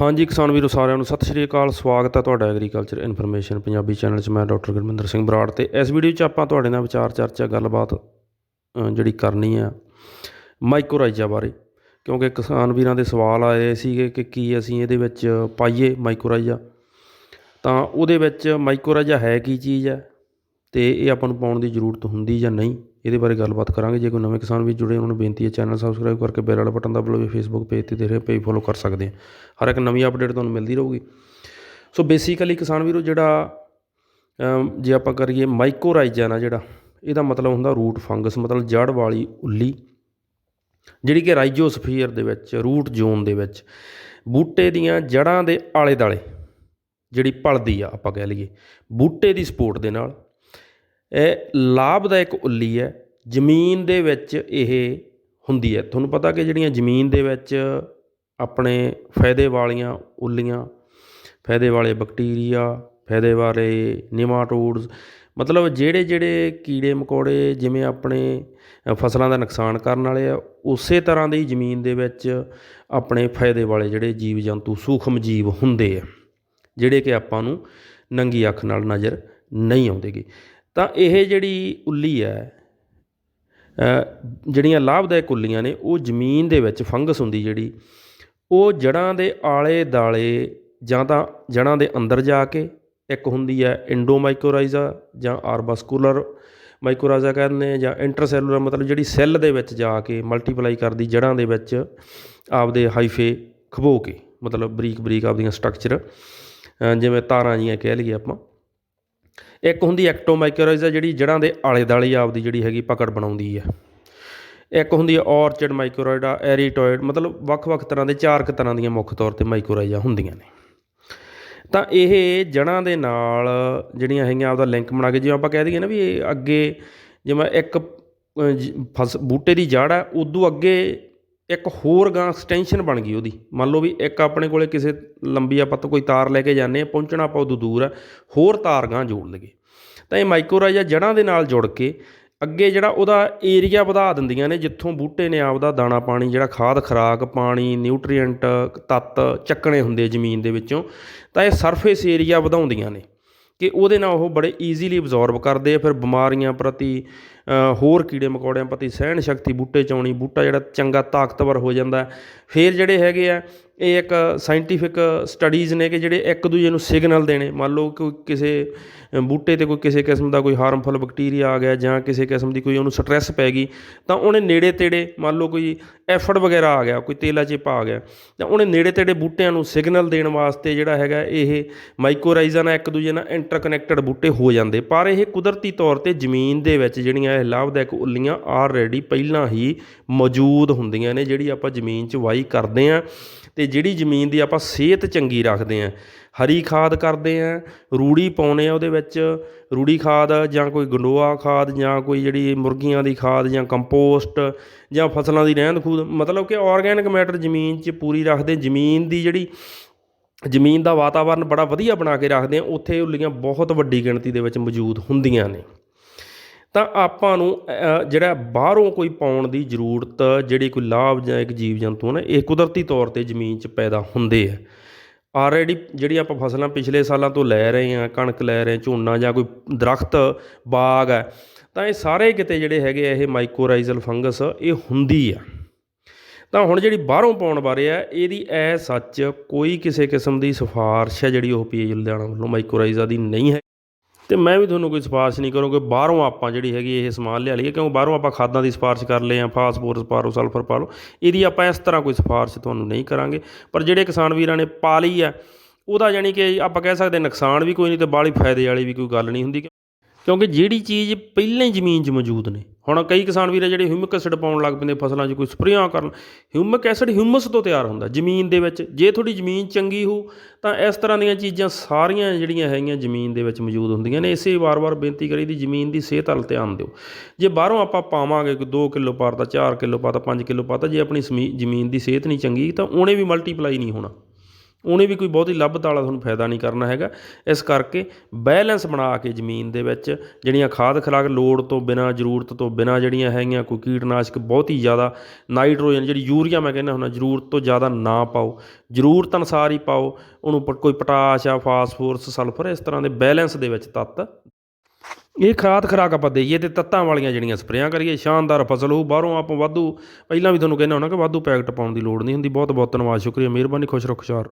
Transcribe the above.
ਹਾਂਜੀ ਕਿਸਾਨ ਵੀਰੋ ਸਾਰਿਆਂ ਨੂੰ ਸਤਿ ਸ਼੍ਰੀ ਅਕਾਲ, ਸਵਾਗਤ ਹੈ ਤੁਹਾਡਾ ਐਗਰੀਕਲਚਰ ਇਨਫੋਰਮੇਸ਼ਨ ਪੰਜਾਬੀ ਚੈਨਲ 'ਚ ਮੈਂ ਡਾਕਟਰ ਗੁਰਮਿੰਦਰ ਸਿੰਘ ਬਰਾੜ ਤੇ ਇਸ ਵੀਡੀਓ 'ਚ ਆਪਾਂ ਤੁਹਾਡੇ ਨਾਲ ਵਿਚਾਰ, ਚਰਚਾ, ਗੱਲਬਾਤ ਜਿਹੜੀ ਕਰਨੀ ਆ ਮਾਈਕੋਰਾਈਜ਼ਾ ਬਾਰੇ। ਕਿਉਂਕਿ ਕਿਸਾਨ ਵੀਰਾਂ ਦੇ ਸਵਾਲ ਆਏ ਸੀਗੇ ਕਿ ਕੀ ਅਸੀਂ ਇਹਦੇ ਵਿੱਚ ਪਾਈਏ ਮਾਈਕੋਰਾਈਜ਼ਾ ਤਾਂ ਉਹਦੇ ਵਿੱਚ ਮਾਈਕੋਰਾਈਜ਼ਾ ਹੈ ਕੀ ਚੀਜ਼ ਹੈ ਅਤੇ ਇਹ ਆਪਾਂ ਨੂੰ ਪਾਉਣ ਦੀ ਜ਼ਰੂਰਤ ਹੁੰਦੀ ਜਾਂ ਨਹੀਂ, ਇਹਦੇ ਬਾਰੇ ਗੱਲਬਾਤ ਕਰਾਂਗੇ। ਜੇ ਕੋਈ ਨਵੇਂ ਕਿਸਾਨ ਵੀ ਜੁੜੇ, ਉਹਨਾਂ ਨੂੰ ਬੇਨਤੀ ਹੈ ਚੈਨਲ ਸਬਸਕ੍ਰਾਈਬ ਕਰਕੇ ਬੈਲ ਵਾਲਾ ਬਟਨ ਦਬਾ ਲਓ ਫੇਸਬੁੱਕ ਪੇਜ ਤੇ ਦੇਖ ਰਹੇ ਪੇਜ ਫੋਲੋ ਕਰ ਸਕਦੇ ਆ ਹਰ ਇੱਕ ਨਵੀਂ ਅਪਡੇਟ ਤੁਹਾਨੂੰ ਮਿਲਦੀ ਰਹੂਗੀ। ਸੋ ਬੇਸਿਕਲੀ ਕਿਸਾਨ ਵੀਰੋ, ਜਿਹੜਾ ਜੇ ਆਪਾਂ ਕਰੀਏ ਮਾਈਕੋਰਾਈਜ਼ਾ ਨਾ ਜਿਹੜਾ, ਇਹਦਾ ਮਤਲਬ ਹੁੰਦਾ ਰੂਟ ਫੰਗਸ ਮਤਲਬ ਜੜ ਵਾਲੀ ਉੱਲੀ, ਜਿਹੜੀ ਕਿ ਰਾਈਜੋਸਫੀਅਰ ਦੇ ਵਿੱਚ ਰੂਟ ਜ਼ੋਨ ਦੇ ਵਿੱਚ, ਬੂਟੇ ਦੀਆਂ ਜੜਾਂ ਦੇ ਆਲੇ ਦਾਲੇ ਜਿਹੜੀ ਪਲਦੀ ਆ ਆਪਾਂ ਕਹਿ ਲਈਏ, ਬੂਟੇ ਦੀ ਸਪੋਰਟ ਦੇ ਨਾਲ ਲਾਭਦਾਇਕ ਉੱਲੀ ਹੈ, ਜ਼ਮੀਨ ਦੇ ਵਿੱਚ ਇਹ ਹੁੰਦੀ ਹੈ। ਤੁਹਾਨੂੰ ਪਤਾ ਕਿ ਜਿਹੜੀਆਂ ਜ਼ਮੀਨ ਦੇ ਵਿੱਚ ਆਪਣੇ ਫਾਇਦੇ ਵਾਲੀਆਂ ਉੱਲੀਆਂ, ਫਾਇਦੇ ਵਾਲੇ ਬੈਕਟੀਰੀਆ, ਫਾਇਦੇ ਵਾਲੇ ਨਿਮਾਟੋਡਸ ਮਤਲਬ ਜਿਹੜੇ ਜਿਹੜੇ ਕੀੜੇ ਮਕੌੜੇ ਜਿਵੇਂ ਆਪਣੇ ਫਸਲਾਂ ਦਾ ਨੁਕਸਾਨ ਕਰਨ ਵਾਲੇ ਆ, ਉਸੇ ਤਰ੍ਹਾਂ ਦੀ ਜ਼ਮੀਨ ਦੇ ਵਿੱਚ ਆਪਣੇ ਫਾਇਦੇ ਵਾਲੇ ਜਿਹੜੇ ਜੀਵ ਜੰਤੂ ਸੂਖਮ ਜੀਵ ਹੁੰਦੇ ਆ, ਜਿਹੜੇ ਕਿ ਆਪਾਂ ਨੂੰ ਨੰਗੀ ਅੱਖ ਨਾਲ ਨਜ਼ਰ ਨਹੀਂ ਆਉਂਦੇਗੇ। ਤਾਂ ਇਹ ਜਿਹੜੀ ਉੱਲੀ ਹੈ ਜਿਹੜੀਆਂ ਲਾਭਦਾਇਕ ਉੱਲੀਆਂ ਨੇ, ਉਹ ਜ਼ਮੀਨ ਦੇ ਵਿੱਚ ਫੰਗਸ ਹੁੰਦੀ ਜਿਹੜੀ, ਉਹ ਜੜਾਂ ਦੇ ਆਲੇ ਦਾਲੇ ਜਾਂ ਤਾਂ ਜੜਾਂ ਦੇ ਅੰਦਰ ਜਾ ਕੇ, ਇੱਕ ਹੁੰਦੀ ਹੈ ਇੰਡੋਮਾਈਕੋਰਾਈਜ਼ਾ ਜਾਂ ਆਰਬਸਕੂਲਰ ਮਾਈਕੋਰਾਈਜ਼ਾ ਕਹਿੰਦੇ ਆ ਜਾਂ ਇੰਟਰਸੈਲੂਲਰ ਮਤਲਬ ਜਿਹੜੀ ਸੈੱਲ ਦੇ ਵਿੱਚ ਜਾ ਕੇ ਮਲਟੀਪਲਾਈ ਕਰਦੀ ਜੜਾਂ ਦੇ ਵਿੱਚ ਆਪਦੇ ਹਾਈਫੇ ਖਬੋ ਕੇ, ਮਤਲਬ ਬਰੀਕ ਬਰੀਕ ਆਪਦੀਆਂ ਸਟਰਕਚਰ ਜਿਵੇਂ ਤਾਰਾਂ ਜੀਆਂ ਕਹਿ ਲਈਏ ਆਪਾਂ। ਇੱਕ ਹੁੰਦੀ ਐਕਟੋਮਾਈਕੋਰਾਈਜ਼ਾ ਜਿਹੜੀ ਜੜ੍ਹਾਂ ਦੇ ਆਲੇ ਦਾਲੇ ਆਪਦੀ ਜਿਹੜੀ ਹੈਗੀ ਪਕੜ ਬਣਾਉਂਦੀ ਹੈ ਇੱਕ ਹੁੰਦੀ ਹੈ ਔਰਚਿਡ ਮਾਈਕੋਰਾਈਡਾ ਐਰੀਟੋਇਡ ਮਤਲਬ ਵੱਖ-ਵੱਖ ਤਰ੍ਹਾਂ ਦੇ ਚਾਰ ਕੁ ਤਰ੍ਹਾਂ ਦੀਆਂ ਮੁੱਖ ਤੌਰ ਤੇ ਮਾਈਕੋਰਾਈਜ਼ਾ ਹੁੰਦੀਆਂ ਨੇ। ਤਾਂ ਇਹ ਜੜ੍ਹਾਂ ਦੇ ਨਾਲ ਜਿਹੜੀਆਂ ਹੈਗੀਆਂ ਆਪਦਾ ਲਿੰਕ ਬਣਾ ਕੇ, ਜਿਵੇਂ ਆਪਾਂ ਕਹਿ ਦਈਏ ਨਾ ਵੀ ਇਹ ਅੱਗੇ ਜਿਵੇਂ ਇੱਕ ਜ- ਫਸ, ਬੂਟੇ ਦੀ ਜੜ ਹੈ ਉਦੋਂ ਅੱਗੇ ਇੱਕ ਹੋਰ ਗਾਂ ਐਕਸਟੈਂਸ਼ਨ ਬਣ ਗਈ ਉਹਦੀ। ਮੰਨ ਲਓ ਵੀ ਇੱਕ ਆਪਣੇ ਕੋਲੇ ਕਿਸੇ ਲੰਬੀ ਆਪਾਂ ਤੋਂ ਕੋਈ ਤਾਰ ਲੈ ਕੇ ਜਾਂਦੇ ਆ, ਪਹੁੰਚਣਾ ਆਪਾਂ ਉਦੋਂ ਦੂਰ ਹੈ ਹੋਰ ਤਾਰ ਗਾਂ ਜੋੜ ਲਈਏ। ਤਾਂ ਇਹ ਮਾਈਕੋਰਾਈਜ਼ਾ ਜੜਾਂ ਦੇ ਨਾਲ ਜੁੜ ਕੇ ਅੱਗੇ ਜਿਹੜਾ ਉਹਦਾ ਏਰੀਆ ਵਧਾ ਦਿੰਦੀਆਂ ਨੇ, ਜਿੱਥੋਂ ਬੂਟੇ ਨੇ ਆਪਦਾ ਦਾਣਾ ਪਾਣੀ, ਜਿਹੜਾ ਖਾਦ, ਖਰਾਕ, ਪਾਣੀ ਨਿਊਟ੍ਰੀਐਂਟ ਤੱਤ ਚੱਕਣੇ ਹੁੰਦੇ ਜ਼ਮੀਨ ਦੇ ਵਿੱਚੋਂ, ਤਾਂ ਇਹ ਸਰਫੇਸ ਏਰੀਆ ਵਧਾਉਂਦੀਆਂ ਨੇ। ਕਿ ਉਹਦੇ ਨਾਲ ਉਹ ਬੜੇ ਈਜ਼ੀਲੀ ਅਬਜ਼ੌਰਬ ਕਰਦੇ ਆ, ਫਿਰ ਬਿਮਾਰੀਆਂ ਪ੍ਰਤੀ ਹੋਰ ਕੀੜੇ ਮਕੌੜਿਆਂ ਪ੍ਰਤੀ ਸਹਿਣ ਸ਼ਕਤੀ ਬੂਟੇ 'ਚ ਆਉਣੀ, ਬੂਟਾ ਜਿਹੜਾ ਚੰਗਾ ਤਾਕਤਵਰ ਹੋ ਜਾਂਦਾ। ਫਿਰ ਜਿਹੜੇ ਹੈਗੇ ਆ ਇਹ ਇੱਕ ਸਾਇੰਟੀਫਿਕ ਸਟੱਡੀਜ਼ ਨੇ ਕਿ ਜਿਹੜੇ ਇੱਕ ਦੂਜੇ ਨੂੰ ਸਿਗਨਲ ਦੇਣੇ। ਮੰਨ ਲਓ ਕੋਈ ਕਿਸੇ ਬੂਟੇ ਤੇ ਕੋਈ ਕਿਸੇ ਕਿਸਮ ਦਾ ਕੋਈ ਹਾਰਮਫੁਲ ਬੈਕਟੀਰੀਆ ਆ ਗਿਆ ਜਾਂ ਕਿਸੇ ਕਿਸਮ ਦੀ ਕੋਈ ਉਹਨੂੰ ਸਟ੍ਰੈਸ ਪੈ ਗਈ, ਤਾਂ ਉਹਨੇ ਨੇੜੇ ਤੇੜੇ ਮੰਨ ਲਓ ਕੋਈ ਐਫਰਡ ਵਗੈਰਾ ਆ ਗਿਆ, ਕੋਈ ਤੇਲਾ ਚਿਪਾ ਆ ਗਿਆ, ਤਾਂ ਉਹਨੇ ਨੇੜੇ ਤੇੜੇ ਬੂਟਿਆਂ ਨੂੰ ਸਿਗਨਲ ਦੇਣ ਵਾਸਤੇ ਜਿਹੜਾ ਹੈਗਾ ਇਹ ਮਾਈਕੋਰਾਈਜ਼ਾ ਨਾਲ ਇੱਕ ਦੂਜੇ ਨਾਲ ਇੰਟਰਕਨੈਕਟਡ ਬੂਟੇ ਹੋ ਜਾਂਦੇ। ਪਰ ਇਹ ਕੁਦਰਤੀ ਤੌਰ ਤੇ ਜ਼ਮੀਨ ਦੇ ਵਿੱਚ ਜਿਹੜੀਆਂ ਇਹ ਲਾਭਦਾਇਕ ਉੱਲੀਆਂ ਆਲਰੇਡੀ ਪਹਿਲਾਂ ਹੀ ਮੌਜੂਦ ਹੁੰਦੀਆਂ ਨੇ, ਜਿਹੜੀ ਆਪਾਂ ਜ਼ਮੀਨ 'ਚ ਵਾਈ ਕਰਦੇ ਆਂ ਅਤੇ ਜਿਹੜੀ ਜ਼ਮੀਨ ਦੀ ਆਪਾਂ ਸਿਹਤ ਚੰਗੀ ਰੱਖਦੇ ਹਾਂ, ਹਰੀ ਖਾਦ ਕਰਦੇ ਆਂ ਰੂੜੀ ਪਾਉਂਦੇ ਹਾਂ ਉਹਦੇ ਵਿੱਚ, ਰੂੜੀ ਖਾਦ ਜਾਂ ਕੋਈ ਗੰਡੋਆ ਖਾਦ ਜਾਂ ਕੋਈ ਜਿਹੜੀ ਮੁਰਗੀਆਂ ਦੀ ਖਾਦ ਜਾਂ ਕੰਪੋਸਟ ਜਾਂ ਫਸਲਾਂ ਦੀ ਰਹਿੰਦ ਖੂਦ ਮਤਲਬ ਕਿ ਆਰਗੈਨਿਕ ਮੈਟਰ ਜ਼ਮੀਨ 'ਚ ਪੂਰੀ ਰੱਖਦੇ ਜ਼ਮੀਨ ਦੀ ਜਿਹੜੀ, ਜ਼ਮੀਨ ਦਾ ਵਾਤਾਵਰਨ ਬੜਾ ਵਧੀਆ ਬਣਾ ਕੇ ਰੱਖਦੇ ਆ ਉੱਥੇ ਉੱਲੀਆਂ ਬਹੁਤ ਵੱਡੀ ਗਿਣਤੀ ਦੇ ਵਿੱਚ ਮੌਜੂਦ ਹੁੰਦੀਆਂ ਨੇ। ਤਾਂ ਆਪਾਂ ਨੂੰ ਜਿਹੜਾ ਬਾਹਰੋਂ ਕੋਈ ਪਾਉਣ ਦੀ ਜ਼ਰੂਰਤ, ਜਿਹੜੀ ਕੋਈ ਲਾਭਦਾਇਕ ਜੀਵ ਜੰਤੂ ਨੇ, ਇਹ ਕੁਦਰਤੀ ਤੌਰ ਤੇ ਜ਼ਮੀਨ 'ਚ ਪੈਦਾ ਹੁੰਦੇ ਆ। ਆਲਰੇਡੀ ਜਿਹੜੀ ਆਪਾਂ ਫਸਲਾਂ ਪਿਛਲੇ ਸਾਲਾਂ ਤੋਂ ਲੈ ਰਹੇ ਹਾਂ, ਕਣਕ ਲੈ ਰਹੇ ਝੋਨਾ ਜਾਂ ਕੋਈ ਦਰਖਤ, ਬਾਗ ਹੈ, ਤਾਂ ਇਹ ਸਾਰੇ ਕਿਤੇ ਜਿਹੜੇ ਹੈਗੇ ਆ, ਇਹ ਮਾਈਕੋਰਾਈਜ਼ਲ ਫੰਗਸ ਇਹ ਹੁੰਦੀ ਆ। ਤਾਂ ਹੁਣ ਜਿਹੜੀ ਬਾਹਰੋਂ ਪਾਉਣ ਬਾਰੇ ਆ, ਇਹਦੀ ਐ ਸੱਚ ਕੋਈ ਕਿਸੇ ਕਿਸਮ ਦੀ ਸਿਫਾਰਿਸ਼ ਹੈ ਜਿਹੜੀ ਉਹ ਪੀਏਜ ਲੁਧਿਆਣਾ ਵੱਲੋਂ ਮਾਈਕੋਰਾਈਜ਼ਾ ਦੀ ਨਹੀਂ ਹੈ। ਅਤੇ ਮੈਂ ਵੀ ਤੁਹਾਨੂੰ ਕੋਈ ਸਿਫਾਰਿਸ਼ ਨਹੀਂ ਕਰੂੰਗਾ ਬਾਹਰੋਂ ਆਪਾਂ ਜਿਹੜੀ ਹੈਗੀ ਇਹ ਸਮਾਨ ਲਿਆ ਲਈਏ ਕਿਉਂਕਿ ਬਾਹਰੋਂ ਆਪਾਂ ਖਾਦਾਂ ਦੀ ਸਿਫਾਰਿਸ਼ ਕਰ ਲਏ ਆ ਫਾਸਫੋਰਸ ਪਾ ਲਓ ਸਲਫਰ ਪਾ ਲਓ। ਇਹਦੀ ਆਪਾਂ ਇਸ ਤਰ੍ਹਾਂ ਕੋਈ ਸਿਫਾਰਿਸ਼ ਤੁਹਾਨੂੰ ਨਹੀਂ ਕਰਾਂਗੇ। ਪਰ ਜਿਹੜੇ ਕਿਸਾਨ ਵੀਰਾਂ ਨੇ ਪਾ ਲਈ ਆ, ਉਹਦਾ ਯਾਨੀ ਕਿ ਆਪਾਂ ਕਹਿ ਸਕਦੇ ਨੁਕਸਾਨ ਵੀ ਕੋਈ ਨਹੀਂ ਤੇ ਬਾਹਲੀ ਫਾਇਦੇ ਵਾਲੀ ਵੀ ਕੋਈ ਗੱਲ ਨਹੀਂ ਹੁੰਦੀ। ਕਿਉਂਕਿ ਜਿਹੜੀ ਚੀਜ਼ ਪਹਿਲਾਂ ਹੀ ਜ਼ਮੀਨ 'ਚ ਮੌਜੂਦ ਨੇ ਹੁਣ ਕਈ ਕਿਸਾਨ ਵੀਰ ਜਿਹੜੇ ਹਿਊਮਿਕ ਐਸਿਡ ਪਾਉਣ ਲੱਗ ਪੈਂਦੇ ਫਸਲਾਂ 'ਚ, ਕੋਈ ਸਪਰੇਆਂ ਕਰਨ। ਹਿਊਮਿਕ ਐਸਿਡ ਹਿਊਮਸ ਤੋਂ ਤਿਆਰ ਹੁੰਦਾ ਜ਼ਮੀਨ ਦੇ ਵਿੱਚ। ਜੇ ਤੁਹਾਡੀ ਜ਼ਮੀਨ ਚੰਗੀ ਹੋ ਤਾਂ ਇਸ ਤਰ੍ਹਾਂ ਦੀਆਂ ਚੀਜ਼ਾਂ ਸਾਰੀਆਂ ਜਿਹੜੀਆਂ ਹੈਗੀਆਂ ਜ਼ਮੀਨ ਦੇ ਵਿੱਚ ਮੌਜੂਦ ਹੁੰਦੀਆਂ ਨੇ। ਇਸੇ ਵਾਰ-ਵਾਰ ਬੇਨਤੀ ਕਰੀ ਦੀ, ਜ਼ਮੀਨ ਦੀ ਸਿਹਤ ਵੱਲ ਧਿਆਨ ਦਿਓ। ਜੇ ਬਾਹਰੋਂ ਆਪਾਂ ਪਾਵਾਂਗੇ ਕੋਈ 2 ਕਿਲੋ ਪਾਤਾ 4 ਕਿਲੋ ਪਾਤਾ 5 ਕਿਲੋ ਪਾਤਾ, ਜੇ ਆਪਣੀ ਸਮੀ- ਜ਼ਮੀਨ ਦੀ ਸਿਹਤ ਨਹੀਂ ਚੰਗੀ, ਤਾਂ ਉਹਨੇ ਵੀ ਮਲਟੀਪਲਾਈ ਨਹੀਂ ਹੋਣਾ। ਉਹਨੇ ਵੀ ਕੋਈ ਬਹੁਤੀ ਲੱਭਤ ਵਾਲਾ ਤੁਹਾਨੂੰ ਫਾਇਦਾ ਨਹੀਂ ਕਰਨਾ ਹੈਗਾ। ਇਸ ਕਰਕੇ ਬੈਲੈਂਸ ਬਣਾ ਕੇ ਜ਼ਮੀਨ ਦੇ ਵਿੱਚ ਜਿਹੜੀਆਂ ਖਾਦ ਖੁਰਾਕ ਲੋੜ ਤੋਂ ਬਿਨਾਂ, ਜ਼ਰੂਰਤ ਤੋਂ ਬਿਨਾਂ ਜਿਹੜੀਆਂ ਹੈਗੀਆਂ, ਕੋਈ ਕੀਟਨਾਸ਼ਕ ਬਹੁਤੀ ਜ਼ਿਆਦਾ ਨਾਈਟ੍ਰੋਜਨ ਜਿਹੜੀ ਯੂਰੀਆ ਮੈਂ ਕਹਿੰਦਾ ਹੁੰਦਾ, ਜ਼ਰੂਰਤ ਤੋਂ ਜ਼ਿਆਦਾ ਨਾ ਪਾਓ। ਜ਼ਰੂਰਤ ਅਨੁਸਾਰ ਹੀ ਪਾਓ। ਉਹਨੂੰ ਪ- ਕੋਈ ਪੋਟਾਸ਼ ਆ, ਫਾਸਫੋਰਸ, ਸਲਫਰ, ਇਸ ਤਰ੍ਹਾਂ ਦੇ ਬੈਲੈਂਸ ਦੇ ਵਿੱਚ ਤੱਤ। ਇਹ ਖਾਦ ਖੁਰਾਕ ਆਪਾਂ ਦੇਈਏ ਤੇ ਤੱਤਾਂ ਵਾਲੀਆਂ ਜਿਹੜੀਆਂ ਸਪਰੇਆਂ ਕਰੀਏ, ਸ਼ਾਨਦਾਰ ਫਸਲ ਹੋਊ, ਬਾਹਰੋਂ ਆਪਾਂ ਵਾਧੂ, ਪਹਿਲਾਂ ਵੀ ਤੁਹਾਨੂੰ ਕਹਿੰਦਾ ਹੁੰਦਾ ਕਿ ਵਾਧੂ ਪੈਕਟ ਪਾਉਣ ਦੀ ਲੋੜ ਨਹੀਂ ਹੁੰਦੀ। ਬਹੁਤ ਬਹੁਤ ਧੰਨਵਾਦ, ਸ਼ੁਕਰੀਆ, ਮਿਹਰਬਾਨੀ, ਖੁਸ਼ ਰਹੋ, ਖੁਸ਼ਹਾਲ।